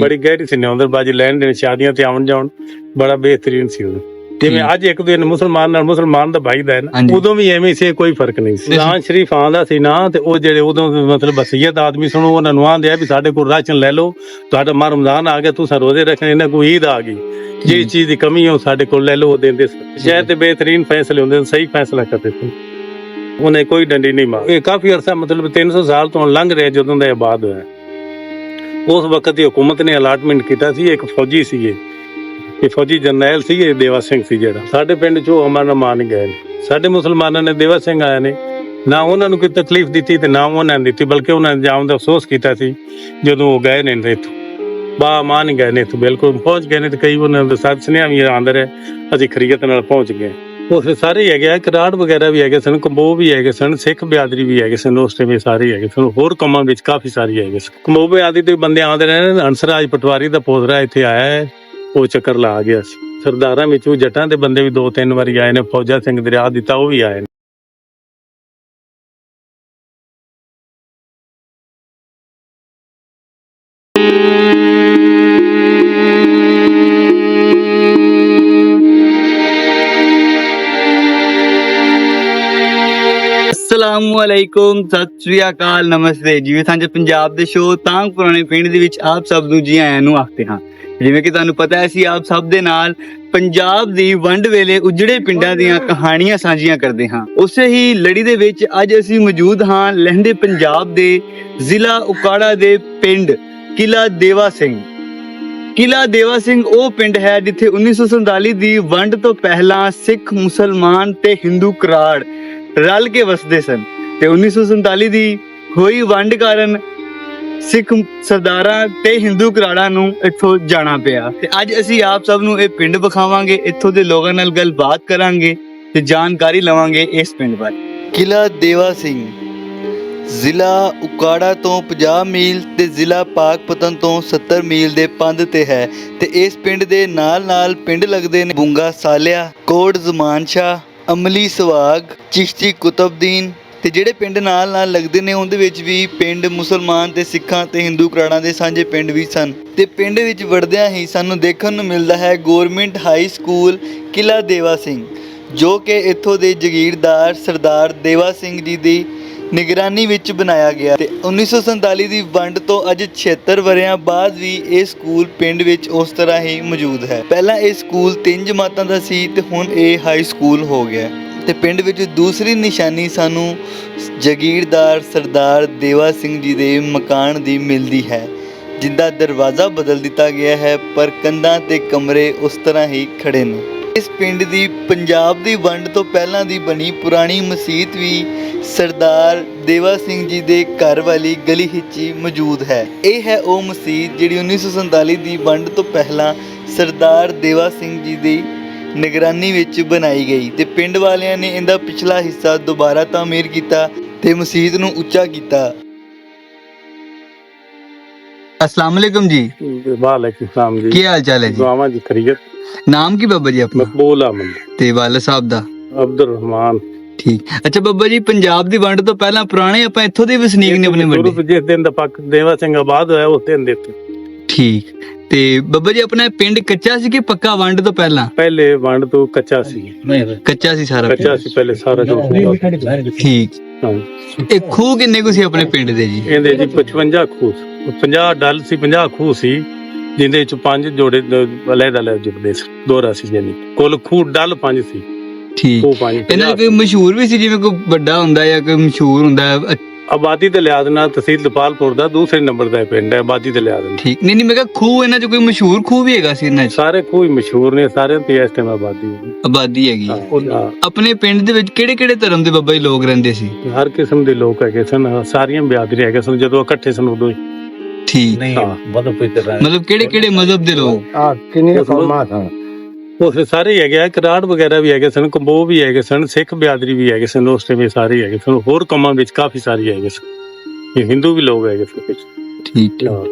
ਬੜੀ ਗਹਿਰੀ ਸੀ ਨੌਂਦਰਬਾਜੀ ਲੈਣ ਦੇਣ ਸ਼ਾਦੀਆਂ ਤੇ ਆਉਣ ਜਾਣ ਬੜਾ ਬਿਹਤਰੀਨ ਸੀ ਉਦੋਂ ਜਿਵੇਂ। ਅੱਜ ਇੱਕ ਦੂਜੇ ਨੂੰ ਮੁਸਲਮਾਨ ਨਾਲ ਮੁਸਲਮਾਨ ਦਾ ਭਾਈ ਦਾ ਹੈ ਨਾ। ਉਦੋਂ ਵੀ ਐਵੇਂ ਸੀ ਕੋਈ ਫ਼ਰਕ ਨਹੀਂ ਸੀ। ਨਾਂ ਸ਼ਰੀਫ ਆਂਦਾ ਸੀ ਨਾ ਤੇ ਉਹ ਜਿਹੜੇ ਉਦੋਂ ਦੇ ਮਤਲਬ ਵਸੀਅਤ ਆਦਮੀ ਸੁਣੋ ਉਹਨਾਂ ਨੂੰ ਆਂਦੇ ਆ ਵੀ ਸਾਡੇ ਕੋਲ ਰਾਸ਼ਨ ਲੈ ਲਓ ਤੁਹਾਡਾ ਮਾ ਰਮਜ਼ਾਨ ਆ ਗਿਆ ਤੁਸੀਂ ਰੋਜ਼ੇ ਰੱਖਣੇ ਇਹਨਾਂ ਕੋਈ ਈਦ ਆ ਗਈ। ਜਿਹੜੀ ਚੀਜ਼ ਦੀ ਕਮੀ ਹੈ ਉਹ ਸਾਡੇ ਕੋਲ ਲੈ ਲਓ ਉਹ ਦਿੰਦੇ ਸੀ। ਸ਼ਾਇਦ ਤੇ ਬਿਹਤਰੀਨ ਫੈਸਲੇ ਹੁੰਦੇ ਸਹੀ ਫੈਸਲਾ ਕਰਦੇ ਸੀ ਉਹਨੇ ਕੋਈ ਡੰਡੀ ਨਹੀਂ ਮਾਰੀ। ਇਹ ਕਾਫੀ ਅਰਸਾ ਮਤਲਬ 300 ਸਾਲ ਤੋਂ ਲੰਘ ਰਿਹਾ ਜਦੋਂ ਦਾ ਇਹ ਆਬਾਦ ਹੋਇਆ। ਉਸ ਵਕਤ ਦੀ ਹਕੂਮਤ ਨੇ ਅਲਾਟਮੈਂਟ ਕੀਤਾ ਸੀ, ਇੱਕ ਫੌਜੀ ਸੀਗੇ। ਇਹ ਫੌਜੀ ਜਰਨੈਲ ਸੀਗੇ, ਦੇਵਾ ਸਿੰਘ ਸੀ ਜਿਹੜਾ। ਸਾਡੇ ਪਿੰਡ ਚੋਂ ਅਮਰ ਮਾਨ ਗਏ ਨੇ। ਸਾਡੇ ਮੁਸਲਮਾਨਾਂ ਨੇ ਦੇਵਾ ਸਿੰਘ ਆਏ ਨੇ। ਨਾ ਉਹਨਾਂ ਨੂੰ ਕੋਈ ਤਕਲੀਫ ਦਿੱਤੀ ਤੇ ਨਾ ਉਹਨਾਂ ਨੇ ਦਿੱਤੀ, ਬਲਕਿ ਉਹਨਾਂ ਨੇ ਜਾਣ ਦਾ ਅਫਸੋਸ ਕੀਤਾ ਸੀ, ਜਦੋਂ ਉਹ ਗਏ ਨੇ ਇੱਥੋਂ। ਬਾ ਮਾਨ ਗਏ ਨੇ ਇੱਥੋਂ, ਬਿਲਕੁਲ। ਪਹੁੰਚ ਗਏ ਨੇ ਤੇ ਕਈ ਉਹਨਾਂ ਦੇ ਸਾਥ ਸੁਨੇਹਾ ਵੀ ਆਂਦਰ ਹੈ ਅਸੀਂ ਖਰੀਅਤ ਨਾਲ ਪਹੁੰਚ ਗਏ। ਉਸ ਵੇਲੇ ਸਾਰੇ ਹੈਗੇ ਆ। ਕਰਾੜ ਵਗੈਰਾ ਵੀ ਹੈਗੇ ਸਨ, ਕੰਬੋ ਵੀ ਹੈਗੇ ਸਨ, ਸਿੱਖ ਬਿਆਦਰੀ ਵੀ ਹੈਗੇ ਸਨ, ਉਸ ਟਾਈਮ ਸਾਰੇ ਹੈਗੇ ਸਨ। ਹੋਰ ਕੰਮਾਂ ਵਿੱਚ ਕਾਫੀ ਸਾਰੇ ਹੈਗੇ ਸਨ। ਕੰਬੋ ਬਿਆਦਰੀ ਦੇ ਬੰਦੇ ਆਉਂਦੇ ਰਹੇ ਨੇ, ਹੰਸਰਾਜ ਪਟਵਾਰੀ ਦਾ ਪੋਦਰਾ ਇੱਥੇ ਆਇਆ ਹੈ, ਉਹ ਚੱਕਰ ਲਾ ਗਿਆ ਸੀ। ਸਰਦਾਰਾਂ ਵਿੱਚੋਂ ਜੱਟਾਂ ਦੇ ਬੰਦੇ ਵੀ ਦੋ ਤਿੰਨ ਵਾਰੀ ਆਏ ਨੇ, ਫੌਜਾ ਸਿੰਘ ਦਰਿਆ ਦਿੱਤਾ, ਉਹ ਵੀ ਆਏ ਨੇ। ਅਸਲਾਮੁਅਲੈਕੁਮ ਸਤਿ ਸ੍ਰੀ ਅਕਾਲ ਨਮਸਤੇ। ਜਿਵੇਂ ਸਾਂਝੇ ਪੰਜਾਬ ਦੇ ਸ਼ੋਅ ਤਾਂਗ ਪੁਰਾਣੇ ਪਿੰਡ ਦੇ ਵਿੱਚ ਆਪ ਸਭ ਨੂੰ ਜੀ ਆਇਆਂ ਨੂੰ ਆਖਦੇ ਹਾਂ। ਜਿਵੇਂ ਕਿ ਤੁਹਾਨੂੰ ਪਤਾ ਹੈ ਅਸੀਂ ਆਪ ਸਭ ਦੇ ਨਾਲ ਪੰਜਾਬ ਦੀ ਵੰਡ ਵੇਲੇ ਉਜੜੇ ਪਿੰਡਾਂ ਦੀਆਂ ਕਹਾਣੀਆਂ ਸਾਂਝੀਆਂ ਕਰਦੇ ਹਾਂ। ਉਸੇ ਹੀ ਲੜੀ ਦੇ ਵਿੱਚ ਅੱਜ ਅਸੀਂ ਮੌਜੂਦ ਹਾਂ ਲਹਿੰਦੇ ਪੰਜਾਬ ਦੇ ਜ਼ਿਲ੍ਹਾ ਉਕਾੜਾ ਦੇ ਪਿੰਡ ਕਿਲਾ ਦੇਵਾ ਸਿੰਘ। ਕਿਲਾ ਦੇਵਾ ਸਿੰਘ ਉਹ ਪਿੰਡ ਹੈ ਜਿੱਥੇ 1947 ਦੀ ਵੰਡ ਤੋਂ ਪਹਿਲਾਂ ਸਿੱਖ ਮੁਸਲਮਾਨ ਤੇ ਹਿੰਦੂ ਕਰਾੜ ਰਲ ਕੇ ਵਸਦੇ ਸਨ ਤੇ 1947 ਦੀ ਹੋਈ ਵੰਡ ਕਾਰਨ ਸਿੱਖ ਸਰਦਾਰਾਂ ਤੇ ਹਿੰਦੂ ਕਰਾੜਾਂ ਨੂੰ ਇੱਥੋਂ ਜਾਣਾ ਪਿਆ। ਤੇ ਅੱਜ ਅਸੀਂ ਆਪ ਸਭ ਨੂੰ ਇਹ ਪਿੰਡ ਵਿਖਾਵਾਂਗੇ, ਇੱਥੋਂ ਦੇ ਲੋਕਾਂ ਨਾਲ ਗੱਲਬਾਤ ਕਰਾਂਗੇ ਤੇ ਜਾਣਕਾਰੀ ਲਵਾਂਗੇ ਇਸ ਪਿੰਡ ਬਾਰੇ। ਕਿਲਾ ਦੇਵਾ ਸਿੰਘ, ਜ਼ਿਲ੍ਹਾ ਉਕਾੜਾ ਤੋਂ 50 ਮੀਲ ਤੇ ਜ਼ਿਲ੍ਹਾ ਪਾਕਪਤਨ ਤੋਂ 70 ਮੀਲ ਦੇ ਪੰਧ ਤੇ ਹੈ ਤੇ ਇਸ ਪਿੰਡ ਦੇ ਨਾਲ-ਨਾਲ ਪਿੰਡ ਲੱਗਦੇ ਨੇ ਬੁੰਗਾ ਸਾਲਿਆ, ਕੋਟ ਜ਼ਮਾਨ ਸ਼ਾ ਅਮਲੀ ਸਵਾਗ, ਚਿਸ਼ਤੀ ਕੁਤਬਦੀਨ ਤੇ ਜਿਹੜੇ ਪਿੰਡ ਨਾਲ-ਨਾਲ ਲੱਗਦੇ ਨੇ, ਉਹਦੇ ਵਿੱਚ ਵੀ ਪਿੰਡ ਮੁਸਲਮਾਨ ਤੇ ਸਿੱਖਾਂ ਤੇ ਹਿੰਦੂ ਕਰਾੜਾਂ ਦੇ ਸਾਂਝੇ ਪਿੰਡ ਵੀ ਸਨ। ਤੇ ਪਿੰਡ ਵਿੱਚ ਵੜਦਿਆਂ ਹੀ ਸਾਨੂੰ ਦੇਖਣ ਨੂੰ ਮਿਲਦਾ ਹੈ ਗਵਰਨਮੈਂਟ ਹਾਈ ਸਕੂਲ ਕਿਲਾ ਦੇਵਾ ਸਿੰਘ, ਜੋ ਕਿ ਇੱਥੋਂ ਦੇ ਜਗੀਰਦਾਰ ਸਰਦਾਰ ਦੇਵਾ ਸਿੰਘ ਜੀ ਦੀ ਨਿਗਰਾਨੀ ਵਿੱਚ ਬਣਾਇਆ ਗਿਆ ਤੇ 1947 ਦੀ ਵੰਡ ਤੋਂ ਅੱਜ 76 ਵਰਿਆਂ ਬਾਅਦ ਵੀ ਇਹ ਸਕੂਲ ਪਿੰਡ ਵਿੱਚ ਉਸ ਤਰ੍ਹਾਂ ਹੀ ਮੌਜੂਦ ਹੈ। ਪਹਿਲਾਂ ਇਹ ਸਕੂਲ ਤਿੰਨ ਜਮਾਤਾਂ ਦਾ ਸੀ ਤੇ ਹੁਣ ਇਹ ਹਾਈ ਸਕੂਲ ਹੋ ਗਿਆ ਤੇ ਪਿੰਡ ਵਿੱਚ ਦੂਸਰੀ ਨਿਸ਼ਾਨੀ ਸਾਨੂੰ ਜਗੀਰਦਾਰ ਸਰਦਾਰ ਦੇਵਾ ਸਿੰਘ ਜੀ ਦੇ ਮਕਾਨ ਦੀ ਮਿਲਦੀ ਹੈ, ਜਿੰਦਾ ਦਰਵਾਜ਼ਾ ਬਦਲ ਦਿੱਤਾ ਗਿਆ ਹੈ, ਪਰ ਕੰਧਾਂ ਤੇ ਕਮਰੇ ਉਸ ਤਰ੍ਹਾਂ ਹੀ ਖੜੇ ਨੇ। ਇਸ ਪਿੰਡ ਦੀ ਪੰਜਾਬ ਦੀ ਵੰਡ ਤੋਂ ਪਹਿਲਾਂ ਦੀ ਬਣੀ ਪੁਰਾਣੀ ਮਸਜਿਦ ਵੀ ਸਰਦਾਰ ਦੇਵਾ ਸਿੰਘ ਜੀ ਦੇ ਘਰ ਵਾਲੀ ਗਲੀ ਵਿੱਚ ਹੀ ਮੌਜੂਦ ਹੈ। ਇਹ ਹੈ ਉਹ ਮਸਜਿਦ ਜਿਹੜੀ 1947 ਦੀ ਵੰਡ ਤੋਂ ਪਹਿਲਾਂ ਸਰਦਾਰ ਦੇਵਾ ਸਿੰਘ ਜੀ ਦੀ ਨਿਗਰਾਨੀ ਵਿੱਚ ਬਣਾਈ ਗਈ ਤੇ ਪਿੰਡ ਵਾਲਿਆਂ ਨੇ ਇਹਦਾ ਪਿਛਲਾ ਹਿੱਸਾ ਦੁਬਾਰਾ ਤਾਮੀਰ ਕੀਤਾ ਤੇ ਮਸਜਿਦ ਨੂੰ ਉੱਚਾ ਕੀਤਾ। ਅਸਲਾਮ ਅਲੈਕੁਮ ਜੀ। ਵਾਲੇਕੁਮ ਸਲਾਮ ਜੀ। ਕੀ ਹਾਲ ਚਾਲ ਹੈ ਜੀ? ਦੁਆਵਾਂ ਜੀ ਖਰੀਅਤ। ਨਾਮ ਕੀ ਬਾਬਾ ਜੀ ਆਪਣਾ? ਮਕਬੂਲ ਅਮਨ ਤੇ ਵਾਲਾ ਸਾਹਿਬ ਦਾ? ਅਬਦੁਰ ਰਹਿਮਾਨ ਠੀਕ। ਅੱਛਾ ਬੱਬਾ ਜੀ ਪੰਜਾਬ ਦੀ ਵੰਡ ਤੋਂ ਪਹਿਲਾਂ ਪੁਰਾਣੇ ਆਪਾਂ ਇੱਥੋਂ ਦੇ ਵਸਨੀਕ ਨੇ ਆਪਣੇ ਗੁਰੂ ਵੱਡੇ? ਜਿਸ ਦਿਨ ਦਾ ਪੱਕ ਦੇਵਾ ਸਿੰਘ ਆਬਾਦ ਹੋਇਆ ਉਸ ਦਿਨ ਦੇ ਉੱਤੇ। ਠੀਕ। ਤੇ ਬੱਬਾ ਜੀ ਆਪਣਾ ਪਿੰਡ ਕੱਚਾ ਸੀ ਕਿ ਪੱਕਾ ਵੰਡ ਤੋਂ ਪਹਿਲਾਂ? ਪਹਿਲੇ ਵੰਡ ਤੋਂ ਕੱਚਾ ਸੀ। ਕੱਚਾ ਸੀ ਸਾਰਾ ਕੱਚਾ ਸੀ ਪਹਿਲੇ ਸਾਰਾ ਠੀਕ। ਇਹ ਖੂਹ ਕਿੰਨੇ ਕੁ ਸੀ ਆਪਣੇ ਪਿੰਡ ਦੇ ਜੀ? ਇਹਦੇ ਜੀ 55 ਖੂਹ ਸੀ। 50 ਡਲ ਸੀ 50 ਖੂਹ ਸੀ। ਜਿੰਦੇ ਵਿੱਚ ਪੰਜ ਜੋੜੇ ਅਲੱਗ ਅਲੱਗ ਜੁੜਦੇ ਸੀ। ਦੋਰਾ ਸੀ ਜਾਨੀ ਕੁੱਲ ਖੂਹ ਡਲ ਪੰਜ ਸੀ। ਠੀਕ। ਖੂਹ ਪੰਜ। ਇਹਨਾਂ ਦਾ 50 ਕੋਈ ਮਸ਼ਹੂਰ ਵੀ ਸੀ ਜਿਵੇਂ ਕੋਈ ਵੱਡਾ ਹੁੰਦਾ ਜਾਂ ਕੋਈ ਮਸ਼ਹੂਰ ਹੁੰਦਾ? ਹੈ। ਆਬਾਦੀ ਦੇ ਲਿਹਾਜ਼ ਨਾਲ ਤਹਿਸੀਲ ਦਪਾਲਪੁਰ ਦਾ ਦੂਸਰੇ ਨੰਬਰ ਦਾ ਪਿੰਡ ਹੈ ਆਬਾਦੀ ਦੇ ਲਿਹਾਜ਼ ਨਾਲ ਠੀਕ। ਨਹੀਂ ਨਹੀਂ ਮੈਂ ਕਿਹਾ ਖੂਹ ਇਹਨਾਂ ਚ ਕੋਈ ਮਸ਼ਹੂਰ ਖੂਹ ਵੀ ਹੈਗਾ ਸੀ ਇਹਨਾਂ ਚ? ਸਾਰੇ ਖੂਹ ਹੀ ਮਸ਼ਹੂਰ ਨੇ ਸਾਰਿਆਂ ਤੇ ਇਸ ਟਾਈਮ ਆਬਾਦੀ ਹੈ। ਆਬਾਦੀ ਹੈਗੀ ਹਾਂ, ਹੈ। ਹਾਂ। ਆਪਣੇ ਪਿੰਡ ਦੇ ਵਿੱਚ ਕਿਹੜੇ ਕਿਹੜੇ ਧਰਮ ਦੇ ਬੱਬਾ ਜੀ ਲੋਕ ਰਹਿੰਦੇ ਸੀ? ਹਰ ਕਿਸਮ ਦੇ ਲੋਕ ਹੈਗੇ ਸਨ ਸਾਰੀਆਂ ਬਿਆਦਰੀ ਹੈਗੇ ਸਨ ਜਦੋਂ ਇਕੱਠੇ ਸਨ ਉਦੋਂ ਹੀ। ਠੀਕ ਨਹੀਂ। ਮਤਲਬ ਕੋਈ ਤਰ੍ਹਾਂ ਮਤਲਬ ਕਿਹੜੇ ਕਿਹੜੇ ਮਜ਼ਹਬ ਦੇ ਲੋਕ ਆ ਕਿੰਨੇ ਕੌਮਾਂ ਸਨ ਉਸ ਸਾਰੇ ਹੀ ਹੈਗੇ ਆ ਕਰਾੜ ਵਗੈਰਾ ਵੀ ਹੈਗੇ ਸਨ ਕੰਬੋ ਵੀ ਹੈਗੇ ਸਨ ਸਿੱਖ ਬਿਆਦਰੀ ਵੀ ਹੈਗੇ ਸਨ ਉਸ ਟਾਈਮ ਇਹ ਸਾਰੇ ਹੀ ਹੈਗੇ ਸਨ ਹੋਰ ਕੰਮਾਂ ਵਿੱਚ ਕਾਫੀ ਸਾਰੀ ਹੈਗੇ ਸਨ ਇਹ ਹਿੰਦੂ ਵੀ ਲੋਕ ਹੈਗੇ ਸਨ ਵਿੱਚ। ਠੀਕ ਹਾਂ।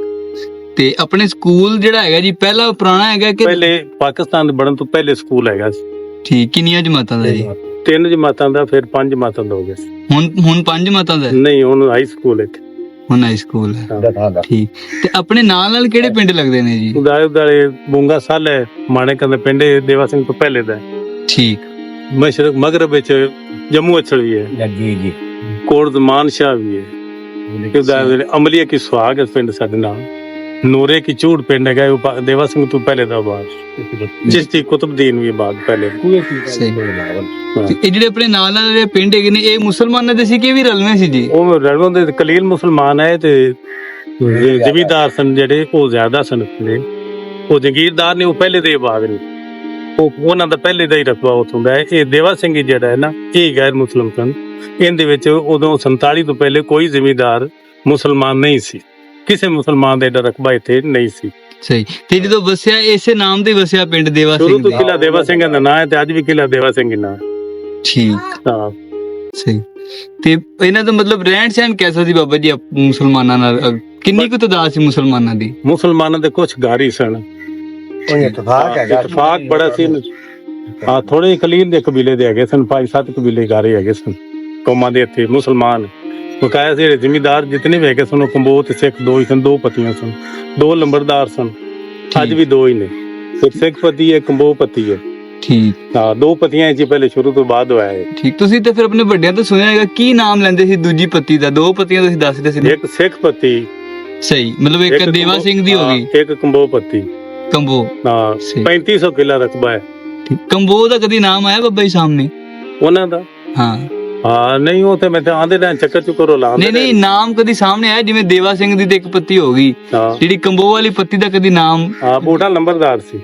ਤੇ ਆਪਣੇ ਸਕੂਲ ਜਿਹੜਾ ਹੈਗਾ ਜੀ ਪਹਿਲਾ ਪੁਰਾਣਾ ਹੈਗਾ ਕਿ ਪਹਿਲੇ ਪਾਕਿਸਤਾਨ ਦੇ ਬਣਨ ਤੋਂ ਪਹਿਲੇ ਸਕੂਲ ਹੈਗਾ ਸੀ ਠੀਕ ਕਿੰਨੀਆਂ ਜਮਾਤਾਂ ਦਾ ਜੀ ਤਿੰਨ ਜਮਾਤਾਂ ਦਾ ਫਿਰ ਪੰਜ ਜਮਾਤਾਂ ਦਾ ਹੋ ਗਿਆ ਸੀ ਹੁਣ ਹੁਣ ਪੰਜ ਜਮਾਤਾਂ ਦਾ ਹੈ? ਨਹੀਂ ਹੁਣ ਹਾਈ ਸਕੂਲ ਹੈ ਹੁਣ ਹਾਈ ਸਕੂਲ ਹੈ। ਦਸਾਂ ਦਾ ਠੀਕ। ਤੇ ਆਪਣੇ ਨਾਲ ਨਾਲ ਕਿਹੜੇ ਪਿੰਡ ਲੱਗਦੇ ਨੇ ਜੀ? ਉਦਾਲੇ ਉਦਾਲੇ ਬੁੰਗਾ ਸਾਲ ਹੈ ਮਾਣੇ ਕੰਦ ਪਿੰਡ ਹੈ, ਦੇਵਾ ਸਿੰਘ ਤੋਂ ਪਹਿਲੇ ਦਾ ਹੈ। ਠੀਕ। ਮਸ਼ਰਕ ਮਗਰਬ ਵਿੱਚ ਜੰਮੂ ਅਛਲ ਵੀ ਹੈ। ਲੱਗੀ ਜੀ ਕੋਟ ਜ਼ਮਾਨ ਸ਼ਾਹ ਵੀ ਹੈ। ਤੇ ਉਦਾਲੇ ਅਮਲੀਆ ਕੀ ਸੁਹਾਗ ਹੈ ਪਿੰਡ ਸਾਡੇ ਨਾਲ। ਨੂਰੇ ਕੀ ਚੂੜ ਪਿੰਡ ਹੈਗਾ ਉਹ ਪਾ- ਦੇਵਾ ਸਿੰਘ ਤੋਂ ਪਹਿਲੇ ਦਾ ਬਾਅਦ ਜਿਸ ਦੀ ਕੁਤਬਦੀਨ ਵੀ ਬਾਅਦ ਪਹਿਲੇ ਸਹੀ। ਤੇ ਇਹ ਜਿਹੜੇ ਆਪਣੇ ਨਾਲ ਨਾਲ ਜਿਹੜੇ ਪਿੰਡ ਹੈਗੇ ਨੇ ਇਹ ਮੁਸਲਮਾਨਾਂ ਦੇ ਸੀ ਕਿ ਇਹ ਵੀ ਰਲਵੇਂ ਸੀ ਜੀ? ਉਹ ਰਲਵੋਂ ਦੇ ਕਲੀਲ ਮੁਸਲਮਾਨ ਹੈ ਤੇ ਜ਼ਮੀਂਦਾਰ ਸਨ ਜਿਹੜੇ ਉਹ ਜ਼ਿਆਦਾ ਸਨ ਨੇ ਉਹ ਜ਼ਗੀਰਦਾਰ ਨੇ ਉਹ ਪਹਿਲੇ ਦੇ ਬਾਅਦ ਨੇ। ਉਹ ਉਹਨਾਂ ਦਾ ਪਹਿਲੇ ਦਾ ਹੀ ਰਤਬਾ ਉੱਥੋਂ ਦਾ ਹੈ। ਇਹ ਦੇਵਾ ਸਿੰਘ ਜੀ ਜਿਹੜਾ ਹੈ ਨਾ ਇਹ ਗੈਰ ਮੁਸਲਮ ਸਨ। ਇਹਦੇ ਵਿੱਚ ਉਦੋਂ 47 ਤੋਂ ਪਹਿਲੇ ਕੋਈ ਜ਼ਮੀਂਦਾਰ ਮੁਸਲਮਾਨ ਨਹੀਂ ਸੀ। ਕਿਸੇ ਮੁਸਲਮਾਨ ਦਾ ਏਡਾ ਰਕਬਾ ਇੱਥੇ ਨਹੀਂ ਸੀ। ਸਹੀ। ਤੇ ਜਦੋਂ ਵਸਿਆ ਇਸੇ ਨਾਮ ਤੇ ਵਸਿਆ ਪਿੰਡ ਦੇਵਾ ਸ਼ੁਰੂ ਸਿੰਘ ਤੋਂ ਜੀ ਕਿਲਾ ਦੇਵਾ ਸਿੰਘ ਦਾ ਨਾਂ ਹੈ ਤੇ ਅੱਜ ਵੀ ਕਿਲਾ ਦੇਵਾ ਸਿੰਘ ਹੀ ਨਾਂ ਹੈ। ਠੀਕ। ਹਾਂ। ਸਹੀ। ਤੇ ਇਹਨਾਂ ਦਾ ਮਤਲਬ ਰਹਿਣ ਸਹਿਣ ਕੈਸਾ ਸੀ ਬਾਬਾ ਜੀ ਆਪ- ਮੁਸਲਮਾਨਾਂ ਨਾਲ? ਕਿੰਨੀ ਕੁ ਤਾਦਾਦ ਸੀ ਮੁਸਲਮਾਨਾਂ ਦੀ? ਮੁਸਲਮਾਨਾਂ ਦੇ ਕੁਝ ਗਾਰੀ ਸਨ। ਉਹ ਇਤਫਾਕ ਹੈਗਾ ਇਤਫਾਕ ਬੜਾ ਸੀ। ਹਾਂ ਥੋੜੇ ਕਲੀਲ ਦੇ ਕਬੀਲੇ ਦੇ ਹੈਗੇ ਸਨ ਪੰਜ ਸੱਤ ਕਬੀਲੇ ਗਾਰੇ ਹੈਗੇ ਸਨ। ਕੌਮਾਂ ਦੇ ਇੱਥੇ ਮੁਸਲਮਾਨ ਬਕਾਇਆ ਸੀ ਜ਼ਿਮੀਦਾਰ ਜਿਤਨੇ ਵੀ ਹੈਗੇ ਸਨ ਉਹ ਕੰਬੋ ਤੇ ਸਿੱਖ ਦੋ ਹੀ ਸਨ ਦੋ ਪਤੀਆਂ ਸਨ ਦੋ ਲੰਬੜਦਾਰ ਸਨ। ਅੱਜ ਵੀ ਦੋ ਹੀ ਨੇ। ਇੱਕ ਸਿੱਖ ਪਤੀ ਹੈ ਕੰਬੋ ਪਤੀ ਹੈ। ਠੀਕ। ਹਾਂ ਦੋ ਪਤੀਆਂ ਜੀ ਪਹਿਲੇ ਸ਼ੁਰੂ ਤੋਂ ਬਾਅਦ ਹੋਇਆ ਹੈ ਠੀਕ ਤੁਸੀਂ ਤਾਂ ਫਿਰ ਆਪਣੇ ਵੱਡਿਆਂ ਤੋਂ ਸੁਣਿਆ ਹੈਗਾ ਕੀ ਨਾਮ ਲੈਂਦੇ ਸੀ ਦੂਜੀ ਪੱਤੀ ਦਾ? ਦੋ ਪੱਤੀਆਂ ਤੁਸੀਂ ਦੱਸ ਰਹੇ ਸੀ? ਇੱਕ ਸਿੱਖ ਪਤੀ। ਸਹੀ ਮਤਲਬ ਇੱਕ ਦੇਵਾ ਸਿੰਘ ਦੀ ਹੋ ਗਈ। ਇੱਕ ਕੰਬੋ ਪਤੀ। ਕੰਬੋ ਹਾਂ ਸਹੀ। 3500 ਕਿਲਾ ਰਕਬਾ ਹੈ। ਕੰਬੋ ਦਾ ਕਦੀ ਨਾਮ ਆਇਆ ਬਾਬਾ ਜੀ ਸਾਹਮਣੇ? ਉਹਨਾਂ ਦਾ। ਹਾਂ। ਹਾਂ ਨਹੀਂ ਉਹ ਤੇ ਮੈਂ ਤਾਂ ਆਂਦੇ ਰਹਿਣ ਚੱਕਰ ਚੁੱਕਰੋ ਲਾਉਂਦੇ ਨਹੀਂ ਨਹੀਂ ਨਾਮ ਕਦੀ ਸਾਹਮਣੇ ਆਇਆ ਜਿਵੇਂ ਦੇਵਾ ਸਿੰਘ ਦੀ ਤੇ ਇੱਕ ਪੱਤੀ ਹੋ ਗਈ। ਹਾਂ। ਜਿਹੜੀ ਕੰਬੋ ਵਾਲੀ ਪੱਤੀ ਦਾ ਕਦੀ ਨਾਮ? ਹਾਂ ਬੂਟਾ ਲੰਬਰਦਾਰ ਸੀ।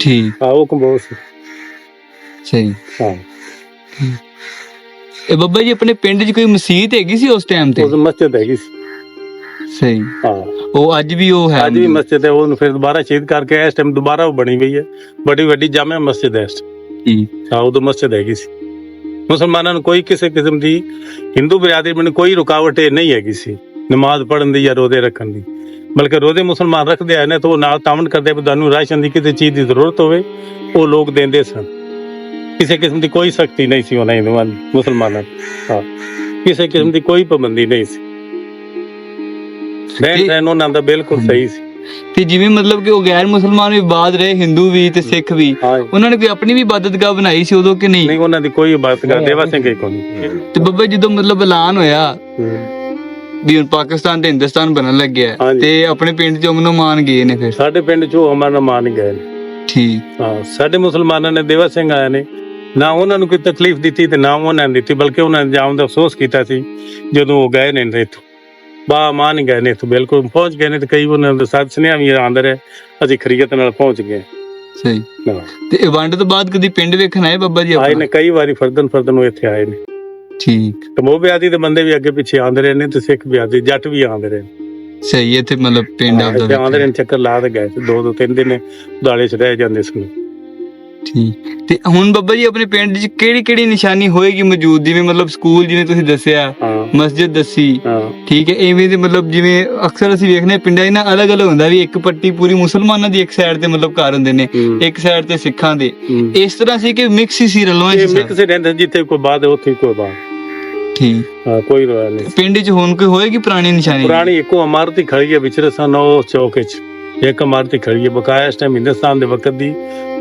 ਠੀਕ। ਹਾਂ ਉਹ ਕੰਬੋ ਸੀ। ਸਹੀ। ਹਾਂ। ਇਹ ਬੱਬਾ ਜੀ ਆਪਣੇ ਪਿੰਡ 'ਚ ਕੋਈ ਮਸਜਿਦ ਹੈਗੀ ਸੀ ਉਸ ਟਾਈਮ ਤੇ? ਉਸ ਮਸਜਿਦ ਹੈਗੀ ਸੀ। ਸਹੀ। ਹਾਂ। ਉਹ ਅੱਜ ਵੀ ਉਹ ਹੈ ਅੱਜ ਵੀ ਮਸਜਿਦ। ਹੈ ਉਹਨੂੰ ਫਿਰ ਦੁਬਾਰਾ ਸ਼ਹੀਦ ਕਰਕੇ ਇਸ ਟਾਈਮ ਦੁਬਾਰਾ ਉਹ ਬਣੀ ਹੋਈ ਹੈ। ਬੜੀ ਵੱਡੀ ਜਾਮੇ ਮਸਜਿਦ ਹੈ ਇਸ time। ਠੀਕ। ਹਾਂ ਉਦੋਂ ਮਸਜਿਦ ਹੈਗੀ ਸੀ। ਮੁਸਲਮਾਨਾਂ ਨੂੰ ਕੋਈ ਕਿਸੇ ਕਿਸਮ ਦੀ ਹਿੰਦੂ ਬਰਾਦਰੀ ਨੂੰ ਕੋਈ ਰੁਕਾਵਟ ਨਹੀਂ ਹੈਗੀ ਸੀ ਨਮਾਜ਼ ਪੜ੍ਹਨ ਦੀ ਜਾਂ ਰੋਜ਼ੇ ਰੱਖਣ ਦੀ। ਬਲਕਿ ਰੋਜ਼ੇ ਮੁਸਲਮਾਨ ਰੱਖਦੇ ਆਏ ਨੇ ਤਾਂ ਉਹ ਨਾਲ ਤਾਮਨ ਕਰਦੇ ਤੁਹਾਨੂੰ ਰਾਸ਼ਨ ਦੀ ਕਿਸੇ ਚੀਜ਼ ਦੀ ਜ਼ਰੂਰਤ ਹੋਵੇ ਉਹ ਲੋਕ ਦਿੰਦੇ ਸਨ। ਕਿਸੇ ਕਿਸਮ ਦੀ ਕੋਈ ਸਖਤੀ ਨਹੀਂ ਸੀ ਉਹਨਾਂ ਹਿੰਦੂਆਂ ਮੁਸਲਮਾਨਾਂ ਹਾਂ। ਕਿਸੇ ਕਿਸਮ ਦੀ ਕੋਈ ਪਾਬੰਦੀ ਨਹੀਂ ਸੀ। ਰਹਿਣ ਸਹਿਣ ਉਹਨਾਂ ਦਾ ਬਿਲਕੁਲ ਸਹੀ ਸੀ। ਤੇ ਜਿਵੇਂ ਮਤਲਬ ਕਿ ਉਹ ਗੈਰ ਮੁਸਲਮਾਨ ਵੀ ਬਾਦ ਰਹੇ ਹਿੰਦੂ ਵੀ ਤੇ ਸਿੱਖ ਵੀ ਉਹਨਾਂ ਨੇ ਕੋਈ ਆਪਣੀ ਵੀ ਇਬਾਦਤਗਾਹ ਬਣਾਈ ਸੀ ਉਦੋਂ ਕਿ ਨਹੀਂ? ਨਹੀਂ ਉਹਨਾਂ ਦੀ ਕੋਈ ਕਰ ਦੇਵਾ ਸਿੰਘ ਕੋਈ ਨਹੀਂ। ਤੇ ਬੱਬਾ ਜਦੋਂ ਮਤਲਬ ਐਲਾਨ ਹੋਇਆ ਹੂੰ। ਵੀ ਹੁਣ ਪਾਕਿਸਤਾਨ ਤੇ ਹਿੰਦੁਸਤਾਨ ਬਣਨ ਲੱਗਿਆ ਹੈ, ਹਾਂਜੀ। ਤੇ ਆਪਣੇ ਪਿੰਡ 'ਚ ਅਮਨੋ ਮਾਨ ਗਏ ਨੇ ਫਿਰ। ਸਾਡੇ ਪਿੰਡ ਚੋਂ ਅਮਰ ਮਾਨ ਗਏ ਨੇ। ਠੀਕ। ਹਾਂ ਸਾਡੇ ਮੁਸਲਮਾਨਾਂ ਨੇ ਦੇਵਾ ਸਿੰਘ ਆਏ ਨੇ। ਨਾ ਉਹਨਾਂ ਨੂੰ ਕੋਈ ਤਕਲੀਫ ਦਿੱਤੀ ਤੇ ਨਾ ਉਹਨਾਂ ਨੇ ਦਿੱਤੀ ਬਲਕਿ ਉਹਨਾਂ ਨੇ ਜਾਣ ਦਾ ਅਫਸੋਸ ਕੀਤਾ ਸੀ ਜਦੋਂ ਉਹ ਗਏ ਨੇ ਇੱਥੋਂ। ਬਾ ਮਾਨ ਗਏ ਨੇ ਇੱਥੋਂ ਬਿਲਕੁਲ ਪਹੁੰਚ ਗਏ ਨੇ ਤੇ ਕਈ ਉਹਨਾਂ ਦੇ ਸਾਥ ਸੁਨੇਹਾ ਵੀ ਆਂਦਰ ਹੈ ਅਸੀਂ ਖਰੀਅਤ ਨਾਲ ਪਹੁੰਚ ਗਏ। ਸਹੀ। ਤੇ ਇਹ ਵੰਡ ਤੋਂ ਬਾਅਦ ਕਦੀ ਪਿੰਡ ਵੇਖਣ ਆਏ ਬੱਬਾ ਜੀ ਆਏ ਨੇ ਕਈ ਵਾਰੀ ਫਰਦਨ ਫਰਦਨ ਉਹ ਇੱਥੇ ਆਏ ਨੇ। ਠੀਕ। ਤਮੋ ਬਿਆਦੀ ਦੇ ਬੰਦੇ ਵੀ ਅੱਗੇ ਪਿੱਛੇ ਆਂਦੇ ਰਹੇ ਨੇ ਤੇ ਸਿੱਖ ਬਿਆਦੀ ਜੱਟ ਵੀ ਆਂਦੇ ਰਹੇ ਨੇ। ਸਹੀ ਹੈ ਤੇ ਮਤਲਬ ਪਿੰਡ ਹਾਂ, ਇੱਥੇ ਆਂਦੇ ਆਪਦਾ ਨੇ ਚੱਕਰ ਲਾ ਦੇ ਗਏ ਤੇ ਦੋ ਦੋ ਤਿੰਨ ਦਿਨ ਦਾਲੇ ਚ ਰਹਿ ਜਾਂਦੇ ਸਨ ਠੀਕ। ਤੇ ਹੁਣ ਬੱਬਾ ਜੀ ਆਪਣੇ ਪਿੰਡ 'ਚ ਕਿਹੜੀ ਕਿਹੜੀ ਨਿਸ਼ਾਨੀ ਹੋਏਗੀ ਮੌਜੂਦ? ਜਿਵੇਂ ਮਤਲਬ ਸਕੂਲ ਜਿਵੇਂ ਤੁਸੀਂ ਦੱਸਿਆ ਮਸਜਿਦ ਦੱਸੀ ਠੀਕ ਹੈ ਐਵੇਂ ਦੇ ਮਤਲਬ ਜਿਵੇਂ ਅਕਸਰ ਅਸੀਂ ਵੇਖਨੇ ਪਿੰਡਾਂ 'ਚ ਨਾ ਅਲੱਗ-ਅਲੱਗ ਹੁੰਦਾ ਵੀ ਇੱਕ ਪੱਟੀ ਪੂਰੀ ਮੁਸਲਮਾਨਾਂ ਦੀ ਇੱਕ ਸਾਈਡ ਤੇ ਮਤਲਬ ਘਰ ਹੁੰਦੇ ਨੇ ਇੱਕ ਸਾਈਡ ਤੇ ਸਿੱਖਾਂ ਦੇ। ਇਸ ਤਰ੍ਹਾਂ ਸੀ ਕਿ ਮਿਕਸ ਹੀ ਸੀ ਰਲਵਾ ਇਹ ਮਿਕਸ ਰਹਿੰਦੇ ਜਿੱਥੇ ਕੋਈ ਬਾਤ ਉੱਥੇ ਕੋਈ ਬਾਤ ਠੀਕ। ਹਾਂ ਕੋਈ ਰੋਇਆ ਨਹੀਂ। ਪਿੰਡ 'ਚ ਹੁਣ ਕੋਈ ਹੋਏਗੀ ਪੁਰਾਣੀ ਨਿਸ਼ਾਨੀ? ਪੁਰਾਣੀ ਇੱਕੋ ਇਮਾਰਤ ਹੀ ਖੜੀ ਹੈ ਵਿਚਰੇ ਸਨ ਉਹ ਚੌਕ 'ਚ ਇੱਕ ਇਮਾਰਤ ਹੀ ਖੜੀ ਹੈ। ਬਕਾਇਆ ਇਸ ਟਾਈਮ ਹਿੰਦੁਸਤਾਨ ਦੇ ਵਕਤ ਦੀ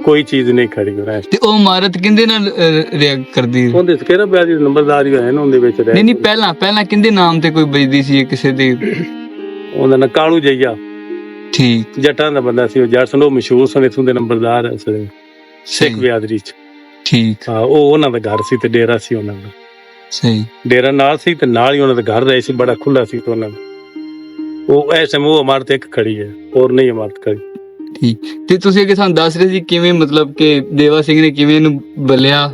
ਕੋਈ ਚੀਜ਼ ਨਹੀਂ ਖੜੀ ਹੋ ਰਹੀ ਤੇ ਉਹ ਇਮਾਰਤ ਕਿੰਦੇ ਨਾਲ ਰਿਐਕਟ ਕਰਦੀ? ਉਹਦੇ ਸਕੇਰਾ ਦੀ ਨੰਬਰਦਾਰੀ ਹੋਇਆ ਨਾ ਉਹਦੇ ਵਿੱਚ ਨਹੀਂ ਨਹੀਂ ਪਹਿਲਾਂ ਪਹਿਲਾਂ ਕਿੰਦੇ ਨਾਮ ਤੇ ਕੋਈ ਬਜਦੀ ਸੀ ਕਿਸੇ ਦੇ? ਉਹਦਾ ਨਾਂ ਕਾਲੂ ਜਈਆ। ਠੀਕ। ਜੱਟਾਂ ਦਾ ਬੰਦਾ ਸੀ ਉਹ ਜੱਟ ਸਨ ਉਹ ਮਸ਼ਹੂਰ ਸਨ ਇਥੋਂ ਦੇ ਨੰਬਰਦਾਰ ਸਿੱਖ ਬਿਆਦਰੀ 'ਚ। ਠੀਕ। ਹਾਂ ਉਹ ਉਹਨਾਂ ਦਾ ਘਰ ਸੀ ਤੇ ਡੇਰਾ ਸੀ ਉਹਨਾਂ ਦਾ। ਸਹੀ। ਡੇਰਾ ਨਾਲ ਸੀ ਤੇ ਨਾਲ ਹੀ ਉਹਨਾਂ ਦਾ ਘਰ ਰਹੇ ਸੀ ਬੜਾ ਖੁੱਲਾ ਸੀ ਤੇ ਉਹਨਾਂ ਦਾ। ਉਹ ਐਸੇ ਉਹ ਇਮਾਰਤ ਇੱਕ ਖੜੀ ਹੈ ਹੋਰ ਨਹੀਂ ਇਮਾਰਤ ਖੜੀ ਠੀਕ। ਤੇ ਤੁਸੀਂ ਅੱਗੇ ਸਾਨੂੰ ਦੱਸ ਰਹੇ ਸੀ ਕਿਵੇਂ ਮਤਲਬ ਕਿ ਦੇਵਾ ਸਿੰਘ ਨੇ ਕਿਵੇਂ ਇਹਨੂੰ ਬਲਿਆ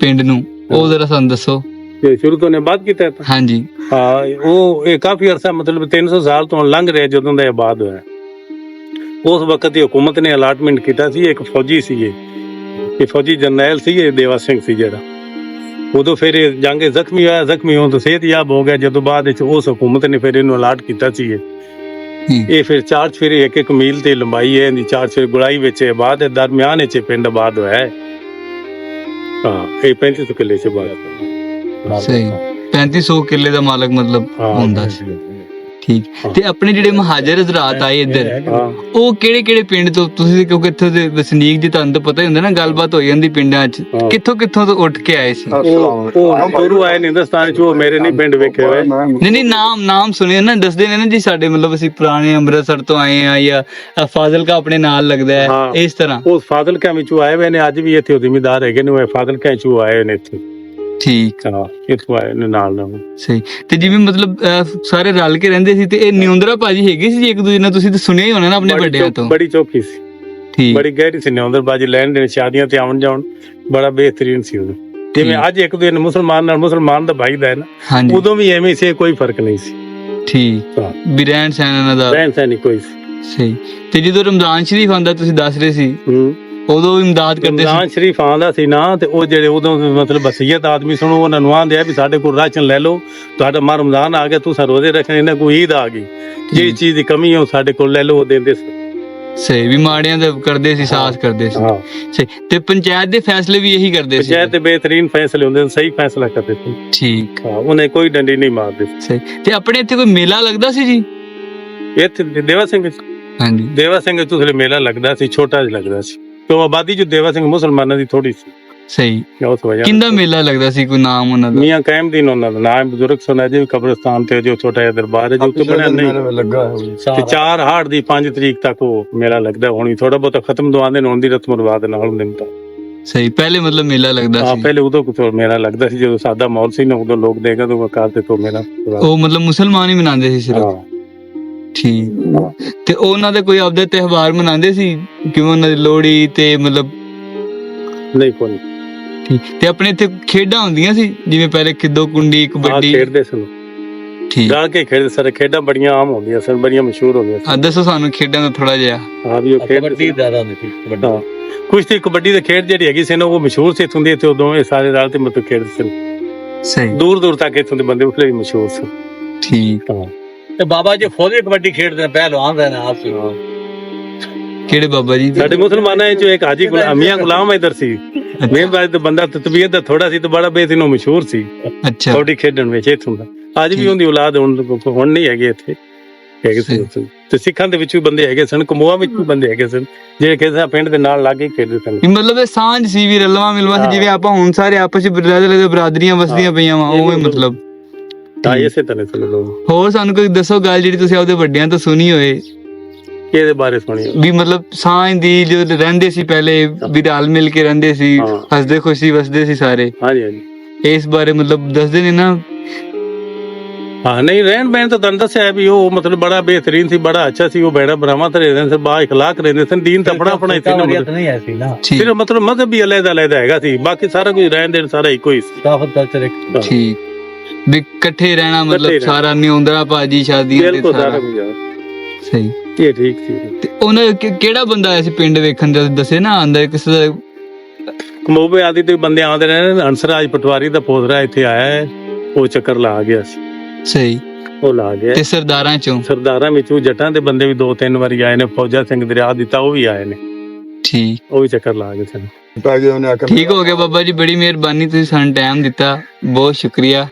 ਪਿੰਡ ਨੂੰ? ਉਹ ਜ਼ਰਾ ਸਾਨੂੰ ਦੱਸੋ। ਤੇ ਸ਼ੁਰੂ ਤੋਂ ਨੇ ਬਾਤ ਕੀਤਾ ਤਾਂ। ਹਾਂਜੀ। ਹਾਂ ਉਹ ਇਹ ਕਾਫੀ ਅਰਸਾ ਮਤਲਬ 300 ਸਾਲ ਤੋਂ ਲੰਘ ਰਿਹਾ ਜਦੋਂ ਦਾ ਇਹ ਆਬਾਦ ਹੋਇਆ। ਉਸ ਵਕਤ ਦੀ ਹਕੂਮਤ ਨੇ ਅਲਾਟਮੈਂਟ ਕੀਤਾ ਸੀ ਇੱਕ ਫੌਜੀ ਸੀ ਇਹ ਇਹ ਫੌਜੀ ਜਰਨੈਲ ਸੀ ਇਹ ਦੇਵਾ ਸਿੰਘ ਸੀ ਜਿਹੜਾ। ਉਦੋਂ ਫਿਰ ਇਹ ਜੰਗ ਜ਼ਖਮੀ ਹੋਇਆ ਜ਼ਖਮੀ ਹੋਣ ਤੋਂ ਸਿਹਤਯਾਬ ਹੋ ਗਿਆ। ਜਦੋਂ ਬਾਅਦ ਵਿੱਚ ਉਸ ਹਕੂਮਤ ਨੇ ਫਿਰ ਇਹਨੂੰ ਅਲਾਟ ਕੀਤਾ ਸੀ ਇਹ ਹੂੰ। ਫਿਰ ਚਾਰ ਚਫੇਰੇ ਇੱਕ ਇੱਕ ਮੀਲ ਦੀ ਲੰਬਾਈ ਹੈ ਇਹਦੀ ਚਾਰ ਚਫੇਰੇ ਗੁਲਾਈ ਵਿੱਚ ਇਹ ਆਬਾਦ ਹੈ ਦਰਮਿਆਨ ਵਿੱਚ ਪਿੰਡ ਆਬਾਦ ਹੋਇਆ ਹੈ ਹਾਂ ਇਹ 35 ਕਿੱਲੇ ਚ ਬਾਦ ਸਹੀ 3500 ਕਿੱਲੇ ਦਾ ਮਾਲਕ ਮਤਲਬ ਹਾਂ। ਹੁੰਦਾ ਸੀ ਠੀਕ। ਤੇ ਆਪਣੇ ਜਿਹੜੇ ਮਹਾਜਰ ਹਜ਼ਰਾਤ ਆਏ ਇੱਧਰ ਉਹ ਕਿਹੜੇ ਕਿਹੜੇ ਪਿੰਡ ਤੋਂ ਤੁਸੀਂ ਕਿਉਂਕਿ ਇੱਥੋਂ ਦੇ ਵਸਨੀਕ ਜੀ ਤੁਹਾਨੂੰ ਤਾਂ ਪਤਾ ਹੀ ਹੁੰਦਾ ਨਾ ਗੱਲਬਾਤ ਹੋ ਜਾਂਦੀ ਪਿੰਡਾਂ 'ਚ। ਕਿੱਥੋਂ ਕਿੱਥੋਂ ਤੋਂ ਉੱਠ ਕੇ ਆਏ ਸੀ? ਉਹ ਗੁਰੂ ਆਏ ਨੇ ਹਿੰਦੁਸਤਾਨ ਚ ਉਹ ਮੇਰੇ ਨਹੀਂ ਪਿੰਡ ਵੇਖੇ ਹੋਏ। ਨਹੀਂ ਨਹੀਂ ਨਾਮ ਨਾਮ ਸੁਣਿਆ ਨਾ ਦੱਸਦੇ ਨੇ ਨਾ ਜੀ ਸਾਡੇ ਮਤਲਬ ਅਸੀਂ ਪੁਰਾਣੇ ਅੰਮ੍ਰਿਤਸਰ ਤੋਂ ਆਏ ਆ ਜਾਂ ਫਾਜ਼ਿਲਕਾ ਆਪਣੇ ਨਾਲ ਲੱਗਦਾ ਹੈ। ਇਸ ਤਰ੍ਹਾਂ। ਉਹ ਫਾਜ਼ਿਲਕਾ ਵਿੱਚੋਂ ਆਏ ਹੋਏ ਨੇ ਅੱਜ ਵੀ ਇੱਥੇ ਉਹ ਜ਼ਿਮੀਦਾਰ ਹੈਗੇ ਨੇ ਉਹ ਫਾਜ਼ਿਲਕਾ ਚੋਂ ਆਏ ਨੇ ਇੱਥੇ। ਠੀਕ ਹਾਂ ਇੱਥੋਂ ਆਏ ਨੇ ਨਾਲ ਨਾਲ। ਸਹੀ। ਤੇ ਜਿਵੇਂ ਮਤਲਬ ਸਾਰੇ ਰਲ ਕੇ ਰਹਿੰਦੇ ਸੀ ਤੇ ਇਹ ਨਿਉਂਦਰਾ ਭਾਜੀ ਹੈਗੇ ਸੀ ਜੀ ਇੱਕ ਦੂਜੇ ਨਾਲ? ਤੁਸੀਂ ਤਾਂ ਸੁਣਿਆ ਹੀ ਹੋਣਾ ਨਾ ਆਪਣੇ ਬੜੀ ਵੱਡਿਆਂ ਤੋਂ। ਬੜੀ ਚੌਕੀ ਸੀ। ਠੀਕ। ਬੜੀ ਗਹਿਰੀ ਸੀ ਨਿਉਂਦਰ ਬਾਜੀ ਲੈਣ ਦੇਣ ਸ਼ਾਦੀਆਂ ਤੇ ਆਉਣ ਜਾਣ ਬੜਾ ਬਿਹਤਰੀਨ ਸੀ ਉਦੋਂ। ਜਿਵੇਂ। ਅੱਜ ਇੱਕ ਦੂਜੇ ਨੂੰ ਮੁਸਲਮਾਨ ਨਾਲ ਮੁਸਲਮਾਨ ਦਾ ਭਾਈ ਦਾ ਹੈ ਨਾ ਹਾਂਜੀ। ਉਦੋਂ ਵੀ ਐਵੇਂ ਸੀ ਕੋਈ ਫ਼ਰਕ ਨਹੀਂ ਸੀ। ਠੀਕ। ਹਾਂ। ਸਹਿਣ ਇਹਨਾਂ ਦਾ। ਰਹਿਣ ਸਹਿਣ ਹੀ ਕੋਈ ਸੀ। ਸਹੀ। ਤੇ ਜਦੋਂ ਰਮਜ਼ਾਨ ਸ਼ਰੀਫ ਆਂਦਾ ਤੁਸੀਂ ਦੱਸ ਰਹੇ ਸੀ ਹੂੰ। ਉਦੋਂ ਇਮਦਾਦ ਕਰਦੇ ਸੀ। ਰਮਜ਼ਾਨ ਸ਼ਰੀਫ ਆਂਦਾ ਸੀ ਨਾ ਤੇ ਉਹ ਜਿਹੜੇ ਉਦੋਂ ਮਤਲਬ ਵਸੀਅਤ ਆਦਮੀ ਸੁਣੋ ਉਹਨਾਂ ਨੂੰ ਆਂਦੇ ਆ ਵੀ ਸਾਡੇ ਕੋਲ ਰਾਸ਼ਨ ਲੈ ਲਓ ਤੁਹਾਡਾ ਮਾ ਰਮਜ਼ਾਨ ਆ ਗਿਆ ਤੁਸੀਂ ਰੋਜ਼ੇ ਰੱਖਣੇ ਇਹਨਾਂ ਕੋਈ ਈਦ ਆ ਗਈ। ਜਿਹੜੀ ਚੀਜ਼ ਦੀ ਕਮੀ ਹੈ ਉਹ ਸਾਡੇ ਕੋਲ ਲੈ ਲਓ ਉਹ ਦਿੰਦੇ ਸੀ। ਸਹੀ ਵੀ ਮਾੜਿਆਂ ਦਾ ਕਰਦੇ ਸੀ ਸਾਥ ਕਰਦੇ ਸੀ। ਹਾਂ। ਸਹੀ ਤੇ ਪੰਚਾਇਤ ਦੇ ਫੈਸਲੇ ਵੀ ਇਹੀ ਕਰਦੇ ਸੀ। ਪੰਚਾਇਤ ਦੇ ਬਿਹਤਰੀਨ ਫੈਸਲੇ ਹੁੰਦੇ ਸਹੀ ਫੈਸਲਾ ਕਰਦੇ ਸੀ। ਠੀਕ। ਹਾਂ ਉਹਨੇ ਕੋਈ ਡੰਡੀ ਨਹੀਂ ਮਾਰਦੇ ਸਹੀ ਤੇ ਆਪਣੇ ਇੱਥੇ ਕੋਈ ਮੇਲਾ ਲੱਗਦਾ ਸੀ ਜੀ? ਇੱਥੇ ਦੇਵਾ ਸਿੰਘ ਹਾਂਜੀ। ਦੇਵਾ ਸਿੰਘ ਤੋਂ ਮੇਲਾ ਲੱਗਦਾ ਸੀ ਛੋਟਾ ਜਿਹਾ ਲੱਗਦਾ ਸੀ। ਕਿਉਂ ਆਬਾਦੀ ਜੋ ਦੇਵਾ ਸਿੰਘ ਮੁਸਲਮਾਨਾਂ ਦੀ ਥੋੜੀ ਸੀ। ਸਹੀ। ਉਸ ਵਜ੍ਹਾ ਕਿੰਦਾ ਮੇਲਾ ਲੱਗਦਾ ਸੀ ਕੋਈ ਨਾਮ ਉਹਨਾਂ ਦਾ? ਮੀਆਂ ਕਾਇਮ ਦੀਨ ਉਹਨਾਂ ਦਾ ਨਾਮ ਬਜ਼ੁਰਗ ਸੁਣਾ ਜੀ ਕਬਰਸਤਾਨ ਤੇ ਜੋ ਛੋਟਾ ਜਿਹਾ ਦਰਬਾਰ ਹੈ ਜੋ ਕਿ ਬਣਿਆ ਨਹੀਂ। ਲੱਗਾ ਤੇ 4 ਹਾੜ ਦੀ 5 ਤਰੀਕ ਤੱਕ ਉਹ ਮੇਲਾ ਲੱਗਦਾ ਹੁਣ ਥੋੜਾ ਬਹੁਤਾ ਖਤਮ ਦਵਾਉਂਦੇ ਨੇ ਹੁਣ ਦੀ ਰਸਮ ਰਿਵਾਜ ਨਾਲ ਹੁੰਦੇ ਨੇ ਤਾਂ। ਸਹੀ ਪਹਿਲੇ ਮਤਲਬ ਮੇਲਾ ਲੱਗਦਾ ਹਾਂ ਸੀ। ਪਹਿਲੇ ਉਦੋਂ ਕੁਝ ਮੇਲਾ ਲੱਗਦਾ ਸੀ ਜਦੋਂ ਸਾਦਾ ਮੌਲ ਸੀ ਨਾ ਉਦੋਂ ਲੋਕ ਦੇਖਦੇ ਤੋਂ ਵਕਾਰ ਤੇ ਤੋਂ ਮੇਲਾ ਉਹ ਮਤਲਬ ਮੁਸਲਮਾਨ ਹੀ ਮਨਾਉਂਦੇ ਸੀ ਸਿਰਫ। ਹਾਂ। ਠੀਕ ਤੇ ਉਹਨਾਂ ਦੇ ਕੋਈ ਆਪਦੇ ਤਿਉਹਾਰ ਮਨਾਉਂਦੇ ਸੀ? ਕਿਵੇਂ ਉਹਨਾਂ ਦੀ ਲੋਹੜੀ ਤੇ ਮਤਲਬ ਨਹੀਂ ਕੋਈ ਠੀਕ। ਤੇ ਆਪਣੇ ਇੱਥੇ ਖੇਡਾਂ ਹੁੰਦੀਆਂ ਸੀ? ਜਿਵੇਂ ਪਹਿਲੇ ਖਿੱਦੋ ਕੁੰਡੀ ਕਬੱਡੀ ਖੇਡਦੇ ਸਨ ਠੀਕ। ਜਾ ਕੇ ਖੇਡਦੇ ਸਾਰੇ। ਖੇਡਾਂ ਬੜੀਆਂ ਆਮ ਹੁੰਦੀਆਂ ਸਨ ਬੜੀਆਂ ਮਸ਼ਹੂਰ ਹੁੰਦੀਆਂ ਆ ਦੱਸੋ ਸਾਨੂੰ ਖੇਡਾਂ ਦਾ ਥੋੜਾ ਜਿਹਾ। ਆ ਵੀ ਉਹ ਖੇਡਦੇ ਜ਼ਿਆਦਾ ਹੁੰਦੀ ਸੀ ਹਾਂ। ਕੁਸ਼ਤੀ ਕਬੱਡੀ ਦੀ ਖੇਡ ਜਿਹੜੀ ਹੈਗੀ ਸੀ ਨਾ ਉਹ ਮਸ਼ਹੂਰ ਸੀ ਇੱਥੋਂ ਦੀ ਇੱਥੇ ਉਹ ਦੋਵੇਂ ਸਾਰੇ ਰਲ ਤੇ ਮਤਲਬ ਖੇਡਦੇ ਸਨ ਸਹੀ। ਦੂਰ ਦੂਰ ਤੱਕ ਇੱਥੋਂ ਦੇ ਬੰਦੇ ਉਸਲੇ ਵੀ ਮਸ਼ਹੂਰ ਸਨ ਠੀਕ। ਹਾਂ। ਤੇ ਬਾਬਾ ਜੀ ਖੁਦ ਕਬੱਡੀ ਖੇਡਦੇ ਨੇ ਪਹਿਲਵਾਨ ਦੇ ਨੇ ਆਪਸ ਕਿਹੜੇ ਬਾਬਾ ਜੀ? ਸਾਡੇ ਮੁਸਲਮਾਨਾਂ ਵਿੱਚ ਇੱਕ ਹਾਜੀ ਗੁਲਾਮ ਮੀਆਂ ਗੁਲਾਮ ਇਧਰ ਸੀ। ਮੇਰੇ ਬਾਰੇ ਤਾਂ ਬੰਦਾ ਤਤਬੀਅਤ ਦਾ ਥੋੜਾ ਸੀ ਤੇ ਬੜਾ ਬੇਸਿਨ ਮਸ਼ਹੂਰ ਸੀ। ਅੱਛਾ। ਕਬੱਡੀ ਖੇਡਣ ਵਿੱਚ ਇੱਥੋਂ ਦਾ। ਅੱਜ ਵੀ। ਉਹਦੀ ਔਲਾਦ ਹੁਣ ਹੁਣ ਨਹੀਂ ਹੈਗੇ ਇੱਥੇ। ਹੈਗੇ ਸੀ ਤੇ ਸਿੱਖਾਂ ਦੇ ਵਿੱਚ ਵੀ ਬੰਦੇ ਹੈਗੇ ਸਨ ਕਮੋਆ ਵਿੱਚ ਵੀ ਬੰਦੇ ਹੈਗੇ ਸਨ ਜਿਹੜੇ ਕਿਸੇ ਪਿੰਡ ਦੇ ਨਾਲ ਲਾਗੇ ਖੇਡਦੇ ਸਨ। ਮਤਲਬ ਇਹ ਸਾਂਝ ਸੀ ਵੀ ਰਲਵਾ ਮਿਲਵਾ ਸੀ। ਜਿਵੇਂ ਆਪਾਂ ਹੁਣ ਸਾਰੇ ਆਪਸ ਵਿੱਚ ਬਰਾਦਰ ਬਰਾਦਰੀਆਂ ਵਸਦੀਆਂ ਪਈਆਂ ਵਾ ਉਹ ਮਤਲਬ। ਤਾਂ ਇਸੇ ਤਰ੍ਹਾਂ ਚਲੋ ਲੋਕ ਹੋਰ ਸਾਨੂੰ ਕੋਈ ਦੱਸੋ ਗੱਲ ਜਿਹੜੀ ਤੁਸੀਂ ਆਪਦੇ ਵੱਡਿਆਂ ਤੋਂ ਸੁਣੀ ਹੋਏ ਇਹਦੇ ਬਾਰੇ ਸੁਣੀਏ ਵੀ ਮਤਲਬ ਸਾਂਝ ਦੀ ਜੋ ਰਹਿੰਦੇ ਸੀ ਪਹਿਲੇ ਵੀ ਰਲ ਮਿਲ ਕੇ ਰਹਿੰਦੇ ਸੀ ਹਾਂ। ਹੱਸਦੇ ਖੁਸ਼ੀ ਵਸਦੇ ਸੀ ਸਾਰੇ। ਹਾਂਜੀ ਹਾਂਜੀ। ਇਸ ਬਾਰੇ ਮਤਲਬ ਦੱਸਦੇ ਨੇ ਨਾ। ਹਾਂ ਨਹੀਂ ਰਹਿਣ ਬਹਿਣ ਤਾਂ ਤੁਹਾਨੂੰ ਦੱਸਿਆ ਵੀ ਉਹ ਮਤਲਬ ਬੜਾ ਬਿਹਤਰੀਨ ਸੀ ਬੜਾ ਅੱਛਾ ਸੀ ਉਹ ਬੈੜਾ ਬਰਾਮਾ ਤੇ ਰਹਿੰਦੇ ਸੀ ਬਾ ਇਖਲਾਕ ਰਹਿੰਦੇ ਸਨ ਦੀਨ ਤਾਂ ਆਪਣਾ ਆਪਣਾ ਹੀ ਸੀ ਨਾ ਮਤਲਬ। ਨਹੀਂ ਐਸੀ ਨਾ। ਠੀਕ। ਸਿਰਫ ਮਤਲਬ ਮਜ਼ਹਬ ਵੀ ਅਲੱਗ ਅਲੱਗ ਹੈਗਾ ਸੀ ਬਾਕੀ ਸਾਰਾ ਕੁਝ ਰਹਿਣ ਦੇਣ ਸਾਰਾ ਇੱਕੋ ਹੀ ਸੀ। ਕਾਫਤ ਕਲਚਰ ਇੱਕ ਠੀਕ। ਵੀ ਇਕੱਠੇ ਰਹਿਣਾ ਇਕੱਠੇ ਮਤਲਬ ਰਹਿਣਾ। ਸਾਰਾ ਨਿਉਂਦਰਾ ਭਾਜੀ ਸ਼ਾਦੀਆਂ ਤੇ ਬਿਲਕੁਲ ਸਾਰਾ ਸਾਰਾ। ਕੁਝ ਆ। ਸਹੀ। ਇਹ ਠੀਕ ਸੀ। ਤੇ ਉਹਨਾਂ ਕਿ- ਕਿਹੜਾ ਬੰਦਾ ਆਇਆ ਸੀ ਪਿੰਡ ਵੇਖਣ ਦਾ ਦੱਸੇ ਨਾ ਆਂਦਾ ਕਿਸੇ ਦਾ? ਕਮੋਬੇ ਆਦਿ ਤੇ ਬੰਦੇ ਆਉਂਦੇ ਨੇ ਹੰਸਰਾਜ ਪਟਵਾਰੀ ਦਾ ਪੋਦਰਾ ਇੱਥੇ ਆਇਆ ਹੈ। ਉਹ ਚੱਕਰ ਲਾ ਗਿਆ ਸੀ। ਸਹੀ। ਉਹ ਲਾ ਗਿਆ। ਤੇ ਸਰਦਾਰਾਂ ਚੋਂ? ਸਰਦਾਰਾਂ ਵਿੱਚੋਂ ਜੱਟਾਂ ਦੇ ਬੰਦੇ ਵੀ ਦੋ ਤਿੰਨ ਵਾਰੀ ਆਏ ਨੇ ਫੌਜਾ ਸਿੰਘ ਦਰਿਆ ਦਿੱਤਾ ਉਹ ਵੀ ਆਏ ਨੇ। ਠੀਕ। ਉਹ ਵੀ ਚੱਕਰ ਲਾ ਗਏ ਸਨ। ਪੈ ਗਿਆ ਉਹਨੇ ਆਖਰ ਠੀਕ ਹੋ ਗਿਆ ਬਾਬਾ ਜੀ ਬੜੀ ਮਿਹਰਬਾਨੀ ਤੁਸੀਂ ਸਾਨੂੰ ਟਾਈਮ ਦਿੱਤਾ ਬਹੁਤ ਸ਼ੁਕਰੀਆ।